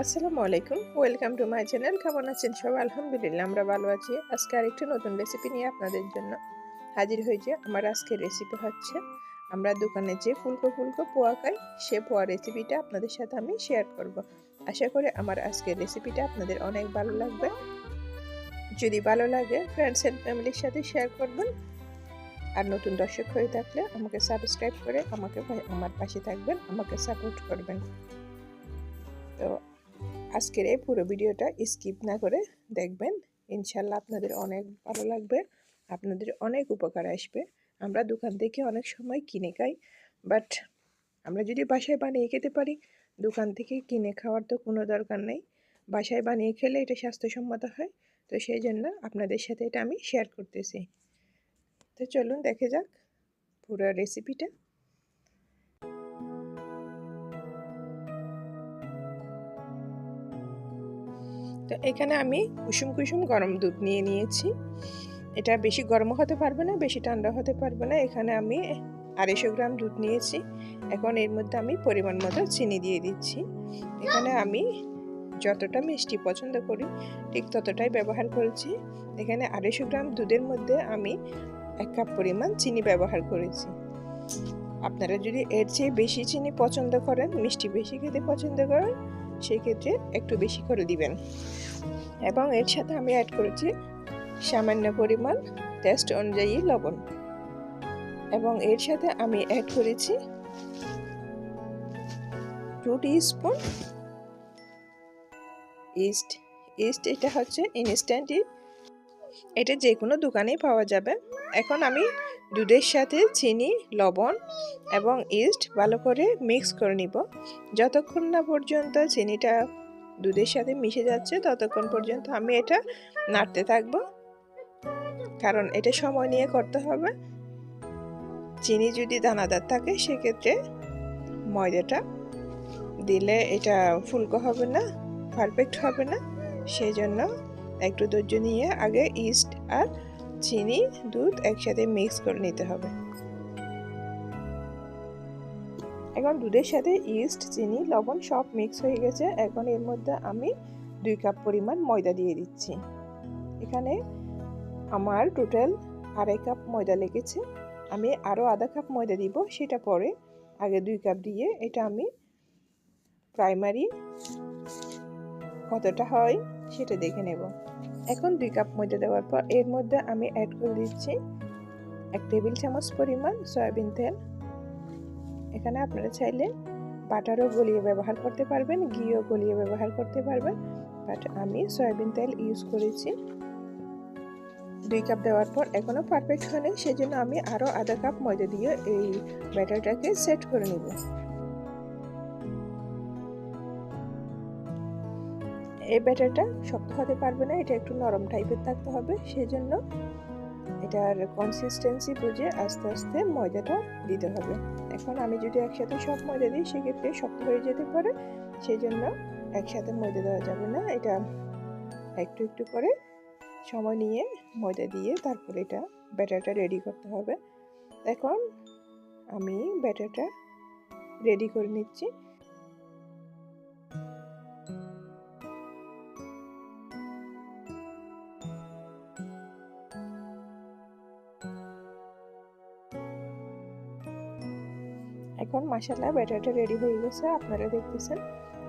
আলাইকুম। Welcome to my channel কেমন আছেন সবাই? আলহামদুলিল্লাহ, আমরা ভালো আছি। আজকে আরেকটি নতুন রেসিপি নিয়ে আপনাদের জন্য হাজির হয়েছে। আমার আজকের রেসিপি হচ্ছে, আমরা দোকানে যে ফুলকো ফুলকো পোয়া খাই, সে পোয়া রেসিপিটা আপনাদের সাথে আমি শেয়ার করব। আশা করি আমার আজকের রেসিপিটা আপনাদের অনেক ভালো লাগবে। যদি ভালো লাগে ফ্রেন্ডস অ্যান্ড ফ্যামিলির সাথে শেয়ার করবেন। আর নতুন দর্শক হয়ে থাকলে আমাকে সাবস্ক্রাইব করে আমাকে, আমার পাশে থাকবেন, আমাকে সাপোর্ট করবেন। তো আজকের এই পুরো ভিডিওটা স্কিপ না করে দেখবেন। ইনশাল্লাহ আপনাদের অনেক ভালো লাগবে, আপনাদের অনেক উপকার আসবে। আমরা দোকান থেকে অনেক সময় কিনে খাই, বাট আমরা যদি বাসায় বানিয়ে খেতে পারি, দোকান থেকে কিনে খাওয়ার তো কোনো দরকার নেই। বাসায় বানিয়ে খেলে এটা স্বাস্থ্যসম্মত হয়, তো সেই জন্য আপনাদের সাথে এটা আমি শেয়ার করতেছি। তো চলুন, দেখে যাক পুরো রেসিপিটা তো এখানে আমি কুসুম কুসুম গরম দুধ নিয়ে নিয়েছি। এটা বেশি গরমও হতে পারবে না, বেশি ঠান্ডা হতে পারবে না। এখানে আমি আড়াইশো গ্রাম দুধ নিয়েছি। এখন এর মধ্যে আমি পরিমাণ মতো চিনি দিয়ে দিচ্ছি। এখানে আমি যতটা মিষ্টি পছন্দ করি, ঠিক ততটাই ব্যবহার করেছি। এখানে আড়াইশো গ্রাম দুধের মধ্যে আমি এক কাপ পরিমাণ চিনি ব্যবহার করেছি। আপনারা যদি এর চেয়ে বেশি চিনি পছন্দ করেন, মিষ্টি বেশি খেতে পছন্দ করেন সেই ক্ষেত্রে একটু বেশি করে দিবেন। এবং এর সাথে আমি অ্যাড করেছি সামান্য পরিমাণ টেস্ট অনুযায়ী লবণ। এবং এর সাথে আমি অ্যাড করেছি টু স্পুন ইস্ট ইস্ট এটা হচ্ছে ইনস্ট্যান্ট এটা যে কোনো দোকানেই পাওয়া যাবে। এখন আমি দুধের সাথে চিনি, লবণ এবং ইস্ট ভালো করে মিক্স করে নিব। যতক্ষণ না পর্যন্ত চিনিটা দুধের সাথে মিশে যাচ্ছে, ততক্ষণ পর্যন্ত আমি এটা নাড়তে থাকব। কারণ এটা সময় নিয়ে করতে হবে। চিনি যদি দানাদার থাকে, সেক্ষেত্রে ময়দাটা দিলে এটা ফুলকো হবে না পারফেক্ট হবে না। সেই জন্য একটু ধৈর্য নিয়ে আগে ইস্ট আর চিনি, দুধ একসাথে মিক্স করে নিতে হবে। এখন দুধের সাথে ইস্ট চিনি, লবণ সব মিক্স হয়ে গেছে। এখন এর মধ্যে আমি দুই কাপ পরিমাণ ময়দা দিয়ে দিচ্ছি। এখানে আমার টোটাল আড়াই কাপ ময়দা লেগেছে। আমি আরও আধা কাপ ময়দা দিব, সেটা পরে আগে দুই কাপ দিয়ে এটা আমি প্রাইমারি কতটা হয় সেটা দেখে নেব। এখন দুই কাপ ময়দা দেওয়ার পর এর মধ্যে আমি অ্যাড করে দিচ্ছি এক টেবিল চামচ পরিমাণ সয়াবিন তেল। এখানে আপনারা চাইলে বাটারও গলিয়ে ব্যবহার করতে পারবেন, ঘিও গলিয়ে ব্যবহার করতে পারবেন বাট আমি সয়াবিন তেল ইউজ করেছি। দুই কাপ দেওয়ার পর এখনও পারফেক্ট হয়নি, সেজন্য আমি আরও আধা কাপ ময়দা দিয়ে এই ব্যাটারটাকে সেট করে নেব। এই ব্যাটারটা শক্ত হতে পারবে না, এটা একটু নরম টাইপের থাকতে হবে সেই জন্য এটার কনসিস্টেন্সি বুঝে আস্তে আস্তে ময়দাটা দিতে হবে। এখন আমি যদি একসাথে সব ময়দা দিই, সেক্ষেত্রে শক্ত হয়ে যেতে পারে সেই জন্য একসাথে ময়দা দেওয়া যাবে না। এটা একটু একটু করে সময় নিয়ে ময়দা দিয়ে তারপরে এটা ব্যাটারটা রেডি করতে হবে। এখন আমি ব্যাটারটা রেডি করে নিচ্ছি। এখন মাসাল্লাহ ব্যাটারটা রেডি হয়ে গেছে, আপনারা দেখতেছেন।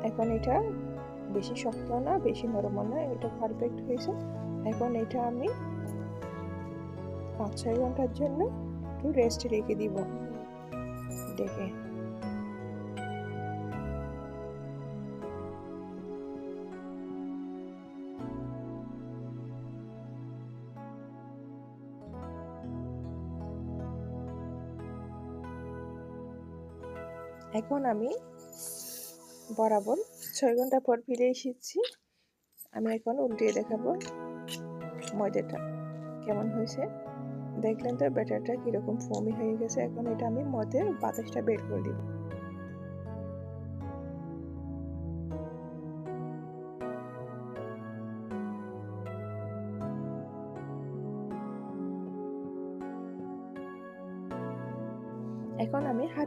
এখন এটা বেশি শক্ত না, বেশি নরম না, এটা পারফেক্ট হয়েছে। এখন এটা আমি পাঁচ ছয় ঘণ্টার জন্য একটু রেস্ট রেখে দিব। দেখে এখন আমি বরাবর ছয় ঘণ্টা পর ফিরে এসেছি। আমি এখন উল্টিয়ে দেখাবো ময়দাটা। কেমন হয়েছে? দেখলেন তো ব্যাটারটা কীরকম ফমি হয়ে গেছে। এখন এটা আমি মদের বাতাসটা বের করে দিব।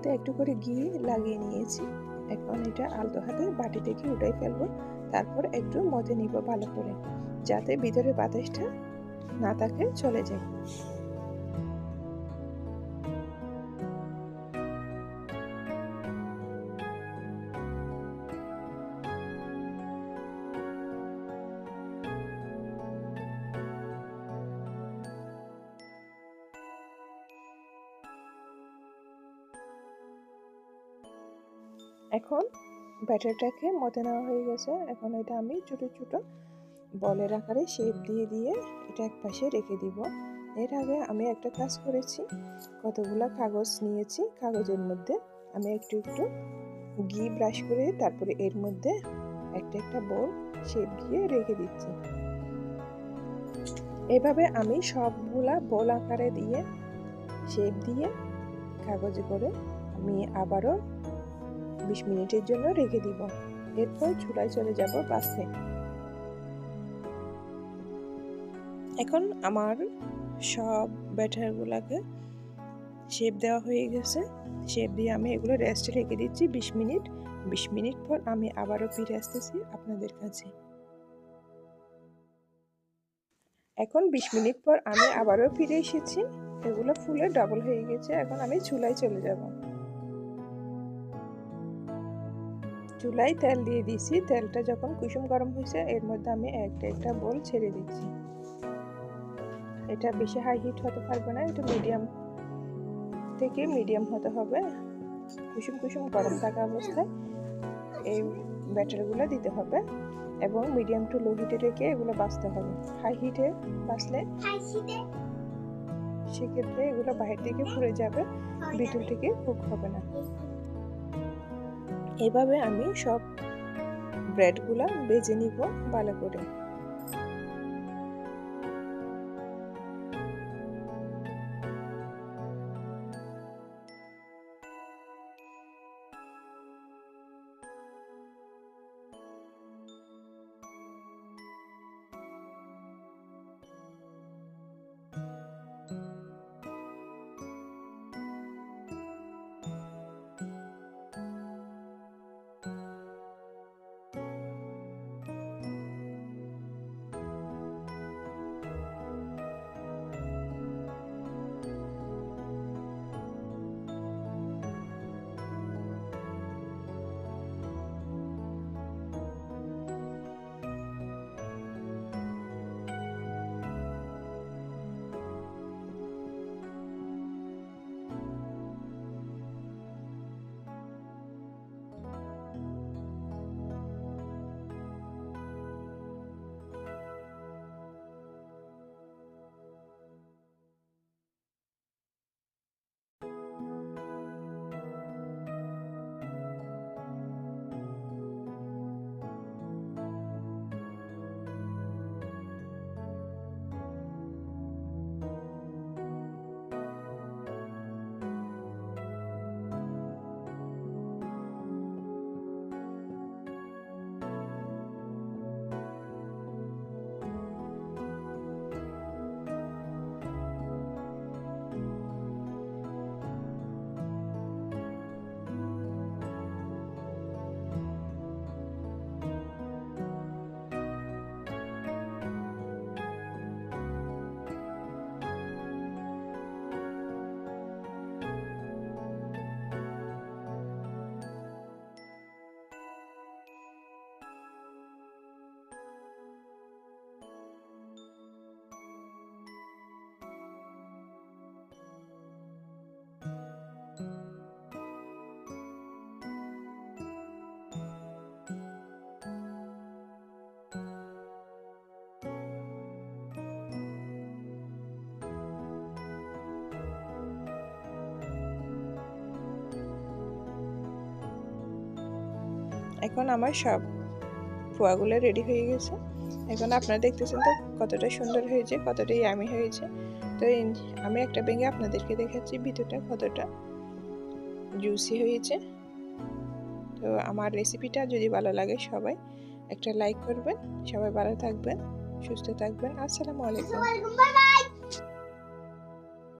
হাতে একটু করে ঘি লাগিয়ে নিয়েছি। এখন এটা আলতো হাতে বাটি থেকে উঠাই ফেলব। তারপর একটু মধে নিব ভালো করে, যাতে ভিতরে বাতাসটা না থাকে, চলে যায়। এখন ব্যাটারটাকে মতে নেওয়া হয়ে গেছে। এখন এটা আমি ছোট ছোট বলের আকারে শেপ দিয়ে দিয়ে এটা এক পাশে রেখে দিব। এর আগে আমি একটা কাজ করেছি, কতগুলো কাগজ নিয়েছি। কাগজের মধ্যে আমি একটু একটু ঘি ব্রাশ করে তারপরে এর মধ্যে একটা একটা বল শেপ দিয়ে রেখে দিচ্ছি। এভাবে আমি সবগুলা বল আকারে দিয়ে শেপ দিয়ে কাগজে করে আমি আবারও বিশ মিনিটের জন্য রেখে দিব। এরপর চুলায় চলে যাব বাসে এখন আমার সব ব্যাটারগুলোকে শেপ দেওয়া হয়ে গেছে। শেপ দিয়ে আমি এগুলো রেস্টে রেখে দিচ্ছি বিশ মিনিট। বিশ মিনিট পর আমি আবারও ফিরে আসতেছি আপনাদের কাছে। এখন বিশ মিনিট পর আমি আবারও ফিরে এসেছি। এগুলো ফুলে ডাবল হয়ে গেছে। এখন আমি চুলায় চলে যাব। চুলায় তেল দিয়ে দিছি। তেলটা যখন কুসুম গরম হয়েছে এর মধ্যে আমি একটা একটা বোল ছেড়ে দিচ্ছি। এটা বেশি হাই হিট হতে পারবে না এটা মিডিয়াম থেকে মিডিয়াম হতে হবে। কুসুম কুসুম গরম থাকা অবস্থায় এই ব্যাটারগুলো দিতে হবে এবং মিডিয়াম টু লো হিটে রেখে এগুলো বাঁচতে হবে। হাই হিটে বাঁচলে সেক্ষেত্রে এগুলো বাহির থেকে ফুরে যাবে ভিতর থেকে কুক হবে না। এভাবে আমি সব ব্রেডগুলো বেজে নিব ভালো করে। এখন আমার সব পোয়াগুলো রেডি হয়ে গেছে। এখন আপনারা দেখতেছেন তো কতটা সুন্দর হয়েছে কতটা ইয়ামি হয়েছে। তো আমি একটা ভেঙে আপনাদেরকে দেখাচ্ছি, ভিতরটা কতটা জুসি হয়েছে। তো আমার রেসিপিটা যদি ভালো লাগে সবাই একটা লাইক করবেন, সবাই ভালো থাকবেন, সুস্থ থাকবেন। আসসালামু আলাইকুম।